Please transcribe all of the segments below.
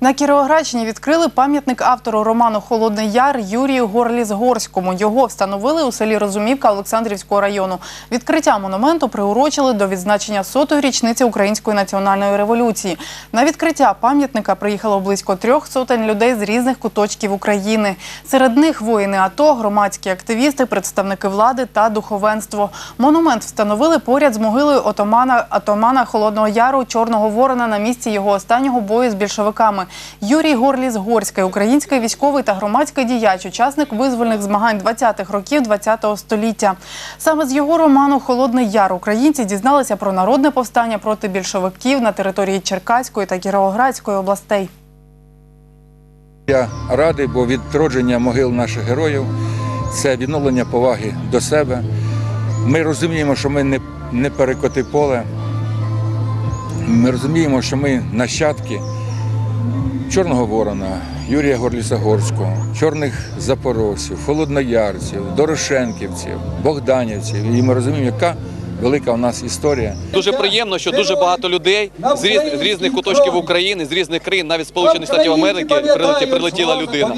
На Кіровоградщині відкрили пам'ятник автору роману Холодний Яр Юрію Горліс-Горському. Його встановили у селі Розумівка Олександрівського району. Відкриття монументу приурочили до відзначення сотої річниці Української національної революції. На відкриття пам'ятника приїхало близько трьох сотень людей з різних куточків України. Серед них воїни АТО, громадські активісти, представники влади та духовенство. Монумент встановили поряд з могилою отамана атамана Холодного Яру Чорного Ворона на місці його останнього бою з більшовиками. Юрій Горліс Горський, український військовий та громадський діяч, учасник визвольних змагань 20-х років 20-го століття. Саме з його роману Холодний Яр українці дізналися про народне повстання проти більшовиків на території Черкаської та Кіровоградської областей. Я радий, бо відродження могил наших героїв це відновлення поваги до себе. Ми розуміємо, що ми не, не перекоти поле. Ми розуміємо, що ми нащадки Чорного Ворона, Юрія Горліса-Горського, чорних запорожців, холодноярців, дорошенківців, богданівців. І ми розуміємо, яка велика у нас історія. Дуже приємно, що дуже багато людей з, різ, з різних куточків України, з різних країн, навіть Сполучених Штатів Америки, прилеті, прилетіла людина.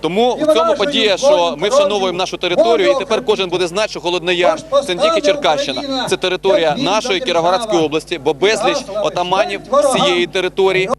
Тому в цьому подія, що ми вшановуємо нашу територію, і тепер кожен буде знати, що Холодний Яр це не тільки Черкащина, це територія нашої Кіровоградської області, бо безліч отаманів з цієї території.